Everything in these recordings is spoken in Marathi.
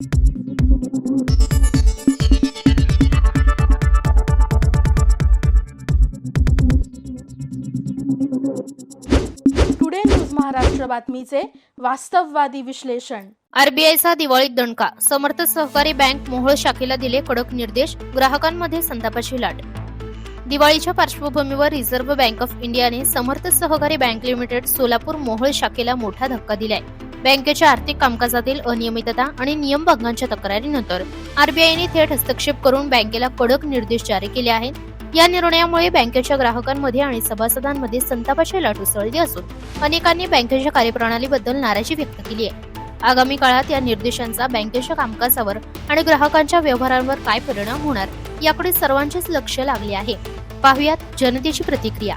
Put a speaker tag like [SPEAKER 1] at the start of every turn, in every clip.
[SPEAKER 1] टुडे न्यूज महाराष्ट्र बातमीचे वास्तववादी विश्लेषण
[SPEAKER 2] आरबीआयचा दिवाळीत दणका. समर्थ सहकारी बँक मोहोळ शाखेला दिले कडक निर्देश ग्राहकांमध्ये संतापाची लाट. दिवाळीच्या पार्श्वभूमीवर रिझर्व्ह बँक ऑफ इंडियाने समर्थ सहकारी बँक लिमिटेड सोलापूर मोहोळ शाखेला मोठा धक्का दिलाय. बँकेच्या आर्थिक कामकाजातील अनियमितता आणि नियमभंगांच्या तक्रारीनंतर आरबीआयने थेट हस्तक्षेप करून बँकेला कडक निर्देश जारी केले आहेत. या निर्णयामुळे बँकेच्या ग्राहकांमध्ये आणि सभासदांमध्ये संतापाची लाट उसळली असून अनेकांनी बँकेच्या कार्यप्रणालीबद्दल नाराजी व्यक्त केली आहे. आगामी काळात या निर्देशांचा बँकेच्या कामकाजावर आणि ग्राहकांच्या व्यवहारांवर काय परिणाम होणार याकडे सर्वांचेच लक्ष लागले आहे. पाहुयात जनतेची प्रतिक्रिया.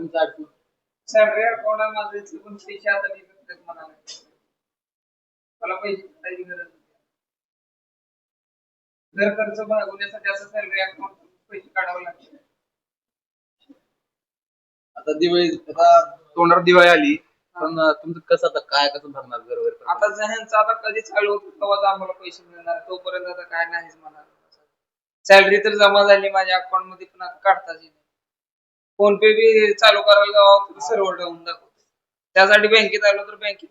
[SPEAKER 3] तुमचं
[SPEAKER 4] सॅलरी अकाउंट आहे माझं इथले पण पैसे आता निघत म्हणाले. मला पैसे काढायची गरज नाही घर खर्च भागवण्यासाठी असं सॅलरी अकाउंट पैसे काढावे लागते
[SPEAKER 3] आता दिवाळी आता तोंडावर दिवाळी आली पण तुमचं कसं आता काय कसं भरणार घर वगैरे
[SPEAKER 4] आता ह्यांचं आता कधी चालू होतं तेव्हाच आम्हाला पैसे मिळणार. तोपर्यंत आता काय नाहीच म्हणा सॅलरी तर जमा झाली माझ्या अकाउंटमध्ये पण आता काढताच येईल फोन पे बी चालू करायला जावं सर्व्हर डाऊन दाखवतो. त्यासाठी बँकेत आलो तर बँकेत.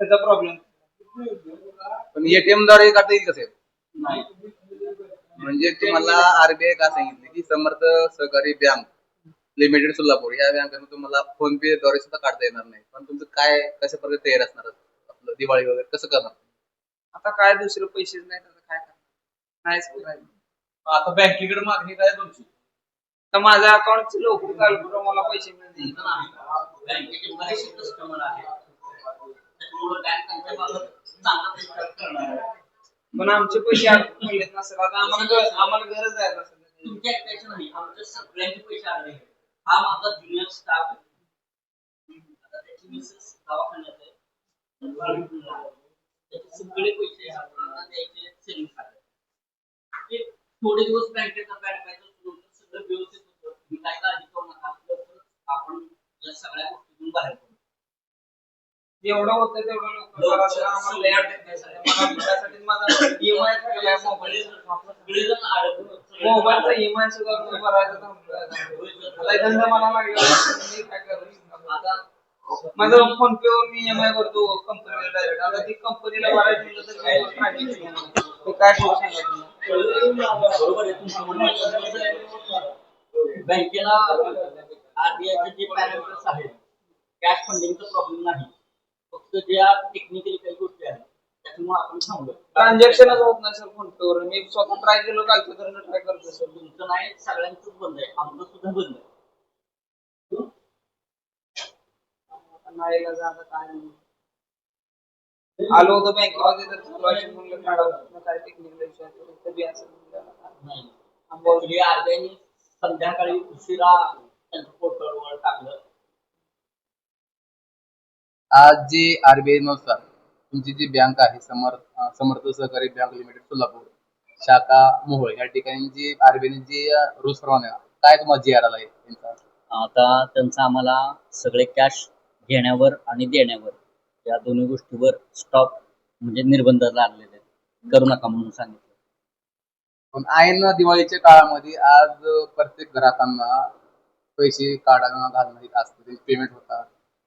[SPEAKER 4] त्याचा प्रॉब्लेम
[SPEAKER 3] पण एटीएमद्वारे काढता येईल कसं म्हणजे तुम्हाला आरबीआय का सांगितलं की समर्थ सहकारी बँक लिमिटेड सोलापूर या बँकेत तुम्हाला फोन पे द्वारे सुद्धा काढता येणार नाही. पण तुमचं काय कशा प्रकारे तयार असणार आपलं दिवाळी वगैरे कसं करणार?
[SPEAKER 4] आता काय दुसरे पैसेच आता काय करणार? नाहीच
[SPEAKER 3] आता बँकेकडे मागणी काय तुमची?
[SPEAKER 4] तर माझ्या अकाउंट लवकर चालू करून मला पैसे मिळतील
[SPEAKER 5] बँकेचे बरेचसे कस्टमर आहेत आहे.
[SPEAKER 4] पण आमचे पैसे अडकून पडलेत आता आम्हाला आम्हाला गरज आहे
[SPEAKER 5] तुमच्या एकट्याचे नाही आमच्या सगळ्यांचे पैसे आले हा माझा ज्युनियर स्टाफ आहे आता त्याची मिसेस दवाखान्यात आहे त्याचे सगळे पैसे द्यायचे सेविंग खात्यात थोडे दिवस बँकेचा बँकायचं
[SPEAKER 4] मोबाईल
[SPEAKER 5] सगळेजण अडकून
[SPEAKER 4] मोबाईलचा ईएमआय सुद्धा भरायचा धंदा मला लागला. माझं फोन पे वर मी ईएमआय भरतो कंपनीला डायरेक्ट आता ती कंपनीला भरायचं तर काय करू सांगा तुम्ही?
[SPEAKER 5] बरोबर आहे तुमचं म्हणणं बरोबर आहे. बँकेला आरबीआयचे जे पॅरामीटर्स आहेत कॅश फंडिंगचा प्रॉब्लेम नाही. ज्या टेक्निकली काही गोष्टी आहेत. त्याच्यामुळे आपण थांबलो
[SPEAKER 4] ट्रान्झॅक्शनच होत नाही सर फोन पे वर मी स्वतः ट्राय केलो कालचं तर ट्राय करतो सर.
[SPEAKER 5] तुमचं नाही सगळ्यांचंच बंद आहे. आमचं सुद्धा बंद आहे.
[SPEAKER 4] नाही जाता काय नाही. आलो होतो बँकेमध्ये तर सिच्युएशन म्हणलं काढावं काय टेक्निकल विषय तर बी असं म्हणलं.
[SPEAKER 5] संध्याकाळी उशिरा त्यांचं पोर्टलवर टाकलं.
[SPEAKER 3] आज जी आरबीआयनुसार तुमची जी बँक आहे समर्थ समर्थ सहकारी बँक लिमिटेड सोलापूर शाखा मोहोळ या ठिकाणी जी आरबीआय जी रूल्स प्रमाणे काय तुम्हाला जी आर आला आहे त्यांचा?
[SPEAKER 6] आता त्यांचा आम्हाला सगळे कॅश घेण्यावर आणि देण्यावर या दोन्ही गोष्टीवर स्टॉप म्हणजे निर्बंध लागलेले आहेत. करू नका म्हणून सांगितलं.
[SPEAKER 3] पण ऐन दिवाळीच्या काळामध्ये आज प्रत्येक ग्राहकांना पैसे काढणं घालणं असतं पेमेंट होतात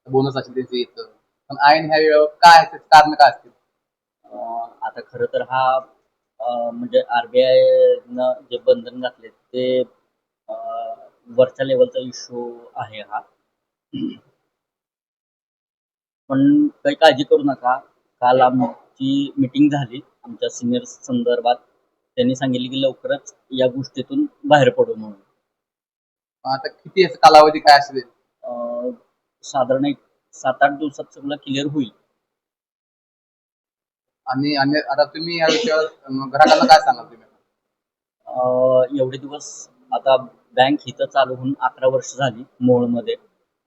[SPEAKER 3] बोनस असेल त्यांचं येतं पण ऐन ह्या वेळेवर काय कारण काय असतील?
[SPEAKER 6] आता खरं तर हा अं, म्हणजे आरबीआय न जे बंधन घातले ते अं, वरच्या लेवलचा इश्यू आहे हा. पण काही काळजी करू नका. काल आमची मीटिंग झाली. आमच्या सिनियर संदर्भात त्यांनी सांगितले की लवकरच या गोष्टीतून बाहेर पडू म्हणून.
[SPEAKER 3] आता किती कालावधी काय असेल?
[SPEAKER 6] अं, साधारण एक सात आठ दिवसात सगळं क्लिअर होईल.
[SPEAKER 3] आणि आणि आता तुम्ही या विषयावर अं, ग्राहकांना काय सांगाल तुम्ही?
[SPEAKER 6] अं, एवढे दिवस आता बँक इथं चालू होऊन अकरा वर्ष झाली मोहोळमध्ये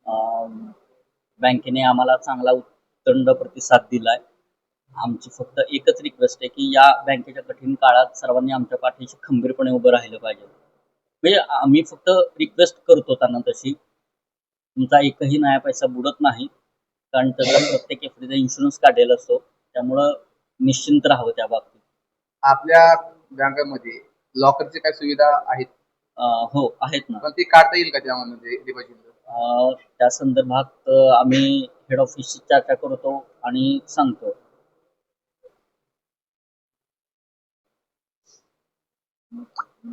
[SPEAKER 6] अं, बँकेने आम्हाला चांगला उत्तंड प्रतिसाद दिलाय. आमची फक्त एकच रिक्वेस्ट आहे की या बँकेच्या कठीण काळात सर्वांनी आमच्या पाठीशी खंबीरपणे उभं राहिलं पाहिजे. म्हणजे आम्ही फक्त रिक्वेस्ट करतो त्यांना तशी. तुमचा एकही नया पैसा बुडत नाही. कारण त्याचा प्रत्येक एफडीचा इन्शुरन्स काढलेला असतो. त्यामुळं निश्चिंत राहावं त्या बाबतीत.
[SPEAKER 3] आपल्या बँकामध्ये लॉकरची काय सुविधा आहेत?
[SPEAKER 6] अं, हो आहेत ना.
[SPEAKER 3] पण ती काढता येईल का त्यामध्ये डिपॉझिट
[SPEAKER 6] अं, त्या संदर्भात अं, आम्ही हेड ऑफिसची चर्चा करतो आणि सांगतो.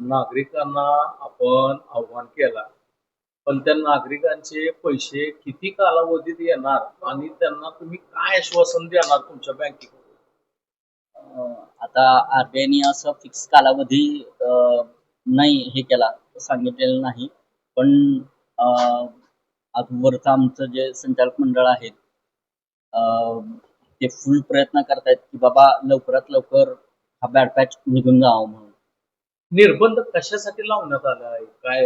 [SPEAKER 7] नागरिकांना आपण आव्हान केला. पण त्या नागरिकांचे पैसे किती कालावधीत येणार आणि त्यांना तुम्ही काय आश्वासन देणार तुमच्या बँकेकडून?
[SPEAKER 6] आता आरबीआयने असं फिक्स कालावधी नाही हे केला सांगितलेलं नाही. पण अं, आजवरचं आमचं जे संचालक मंडळ आहे अं, ते फुल प्रयत्न करतायत की बाबा लवकरात लवकर हा बॅड पॅच निघून जावा म्हणून.
[SPEAKER 7] निर्बंध कशासाठी लावण्यात आला आहे काय